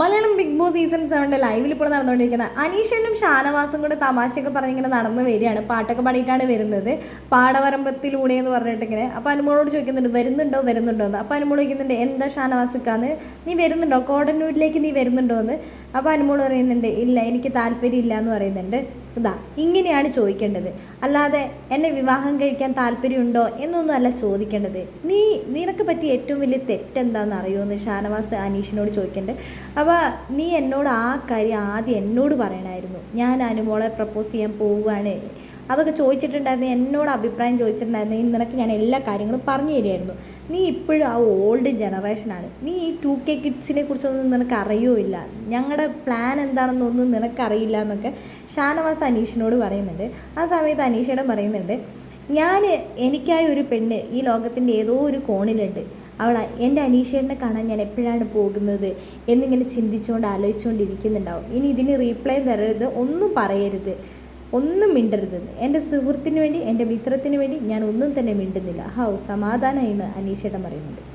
Malayalam big boss season സെവന്റെ ലൈവിൽ ഇപ്പോൾ നടന്നുകൊണ്ടിരിക്കുന്ന അനീഷനും ഷാനവാസും കൂടെ തമാശയൊക്കെ പറഞ്ഞിങ്ങനെ നടന്നു വരികയാണ്. പാട്ടൊക്കെ പാടിയിട്ടാണ് വരുന്നത്. പാടവരമ്പത്തിലൂടെ എന്ന് പറഞ്ഞിട്ട് ഇങ്ങനെ. അപ്പോൾ അനുമോളോട് ചോദിക്കുന്നുണ്ട് വരുന്നുണ്ടോ? വരുന്നുണ്ടോ? എന്ന്. അപ്പോൾ അനുമോൾ ചോദിക്കുന്നുണ്ട് എന്താ ഷാനവാസിക്കാന്ന്? നീ വരുന്നുണ്ടോ? കോടന്നൂരിലേക്ക് നീ വരുന്നുണ്ടോ? എന്ന്. അപ്പോൾ അനുമോൾ പറയുന്നുണ്ട് ഇല്ല എനിക്ക് താല്പര്യം ഇല്ല എന്ന് പറയുന്നുണ്ട്. ഇതാ ഇങ്ങനെയാണ് ചോദിക്കേണ്ടത്. അല്ലാതെ എന്നെ വിവാഹം കഴിക്കാൻ താല്പര്യമുണ്ടോ എന്നൊന്നും അല്ല ചോദിക്കേണ്ടത്. നീ നിനക്ക് പറ്റിയ ഏറ്റവും വലിയ തെറ്റെന്താണെന്ന് അറിയുമെന്ന് ഷാനവാസ് അനീഷിനോട് ചോദിക്കേണ്ടത്. അപ്പോൾ നീ എന്നോട് ആ കാര്യം ആദ്യം എന്നോട് പറയണമായിരുന്നു ഞാൻ അനുമോളെ പ്രപ്പോസ് ചെയ്യാൻ പോവുകയാണ്. അതൊക്കെ ചോദിച്ചിട്ടുണ്ടായിരുന്നു എന്നോട് അഭിപ്രായം ചോദിച്ചിട്ടുണ്ടായിരുന്നു നിനക്ക് ഞാൻ എല്ലാ കാര്യങ്ങളും പറഞ്ഞു തരുമായിരുന്നു നീ ഇപ്പോഴും ആ ഓൾഡ് ജനറേഷനാണ് നീ ഈ ടു കെ കിഡ്സിനെ കുറിച്ചൊന്നും നിനക്ക് അറിയുമില്ല. ഞങ്ങളുടെ പ്ലാൻ എന്താണെന്നൊന്നും നിനക്കറിയില്ല എന്നൊക്കെ ഷാനവാസ് അനീഷിനോട് പറയുന്നുണ്ട്. ആ സമയത്ത് അനീഷയുടെ പറയുന്നുണ്ട് ഞാൻ എനിക്കായി ഒരു പെണ്ണ് ഈ ലോകത്തിന്റെ ഏതോ ഒരു കോണിലുണ്ട്. അവൾ എന്റെ അനീഷേട്ടനെ കാണാൻ ഞാൻ എപ്പോഴാണ് പോകുന്നത്? എന്നിങ്ങനെ ചിന്തിച്ചുകൊണ്ട് ആലോചിച്ചുകൊണ്ടിരിക്കുന്നുണ്ടാവും ഇനി ഇതിന് റീപ്ലൈ തരരുത് ഒന്നും പറയരുത്. ഒന്നും മിണ്ടരുതെന്ന്. എന്റെ സുഹൃത്തിന് വേണ്ടി എന്റെ മിത്രത്തിന് വേണ്ടി ഞാൻ ഒന്നും തന്നെ മിണ്ടുന്നില്ല. ഹൗ സമാധാനം എന്ന് അനീഷേട്ടൻ പറയുന്നുണ്ട്.